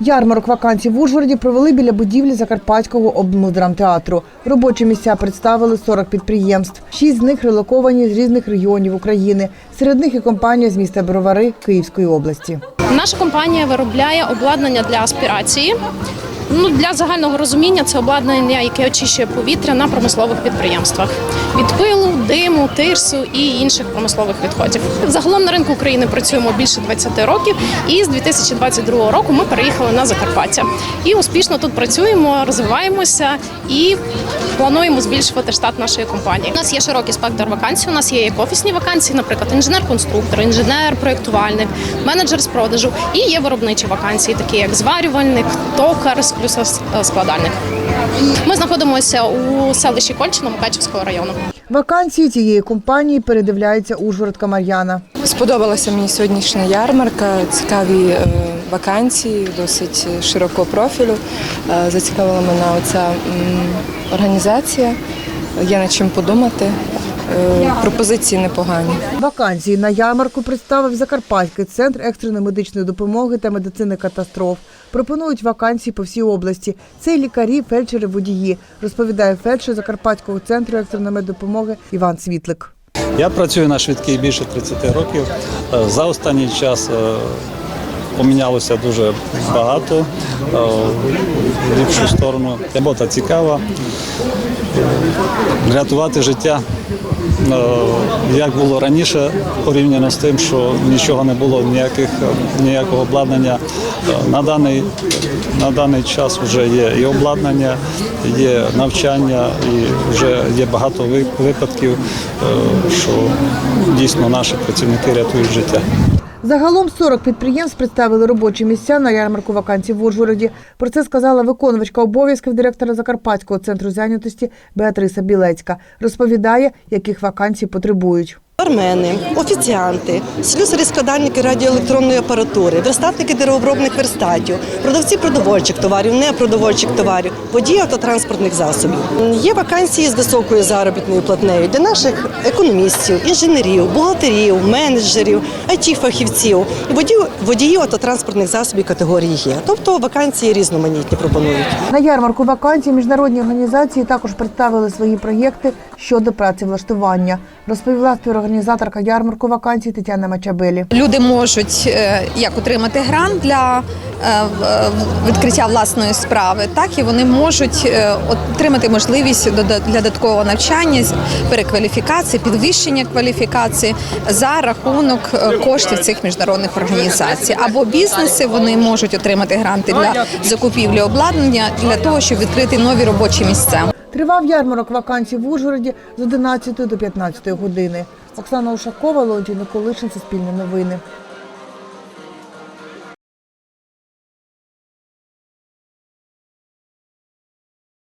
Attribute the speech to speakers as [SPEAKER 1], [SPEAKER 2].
[SPEAKER 1] Ярмарок вакансій в Ужгороді провели біля будівлі Закарпатського облмудрамтеатру. Робочі місця представили 40 підприємств. Шість з них релоковані з різних регіонів України. Серед них і компанія з міста Бровари Київської області.
[SPEAKER 2] Наша компанія виробляє обладнання для аспірації. Ну, для загального розуміння це обладнання, яке очищує повітря на промислових підприємствах від пилу, диму, тирсу і інших промислових відходів. Загалом на ринку України працюємо більше 20 років, і з 2022 року ми переїхали на Закарпаття. І успішно тут працюємо, розвиваємося і плануємо збільшувати штат нашої компанії. У нас є широкий спектр вакансій. У нас є як офісні вакансії, наприклад, інженер-конструктор, інженер-проєктувальник, менеджер з продажу. І є виробничі вакансії, такі як зварювальник, токар, складальник. Ми знаходимося у селищі Кольчино Мукачівського району.
[SPEAKER 1] Вакансії цієї компанії передивляється Ужгородка Мар'яна.
[SPEAKER 3] Сподобалася мені сьогоднішня ярмарка, цікаві е, вакансії, досить широкого профілю. Е, Зацікавила мене оця організація. Є над чим подумати. Е, Пропозиції непогані.
[SPEAKER 1] Вакансії на ярмарку представив Закарпатський центр екстреної медичної допомоги та медицини катастроф. Пропонують вакансії по всій області. Це лікарі, фельдшери, водії, розповідає фельдшер Закарпатського центру екстреної меддопомоги Іван Світлик.
[SPEAKER 4] Я працюю на швидкій більше 30 років. Е, За останній час е, помінялося дуже багато в ліпшу сторону. Робота цікава. Рятувати життя, як було раніше, порівняно з тим, що нічого не було, ніяких, ніякого обладнання. Е, На даний, на даний час вже є і обладнання, є навчання, і вже є багато випадків, е, що дійсно наші працівники рятують життя.
[SPEAKER 1] Загалом 40 підприємств представили робочі місця на ярмарку вакансій в Ужгороді. Про це сказала виконувачка обов'язків директора Закарпатського центру зайнятості Беатриса Білецька. Розповідає, яких вакансій потребують.
[SPEAKER 5] Бармени, офіціанти, слюсарі-складальники радіоелектронної апаратури, верстатники деревообробних верстатів, продавці продовольчих товарів, непродовольчих товарів, водії автотранспортних засобів. Є вакансії з високою заробітною платнею для наших економістів, інженерів, бухгалтерів, менеджерів, IT-фахівців, водіїв, водіїв автотранспортних засобів категорії Є. Тобто вакансії різноманітні пропонують.
[SPEAKER 1] На ярмарку вакансій міжнародні організації також представили свої проєкти щодо працевлаштування. Розповіла співорганізаторка ярмарку вакансій Тетяна Мачабелі.
[SPEAKER 6] Люди можуть е, як отримати грант для е, відкриття власної справи, так і вони можуть е, отримати можливість для додаткового навчання, перекваліфікації, підвищення кваліфікації за рахунок коштів цих міжнародних організацій. Або бізнеси вони можуть отримати гранти для закупівлі обладнання для того, щоб відкрити нові робочі місця.
[SPEAKER 1] Тривав ярмарок вакансій в Ужгороді з 11 до 15 години. Оксана Ушакова, Леонтій Колишин, Суспільне новини.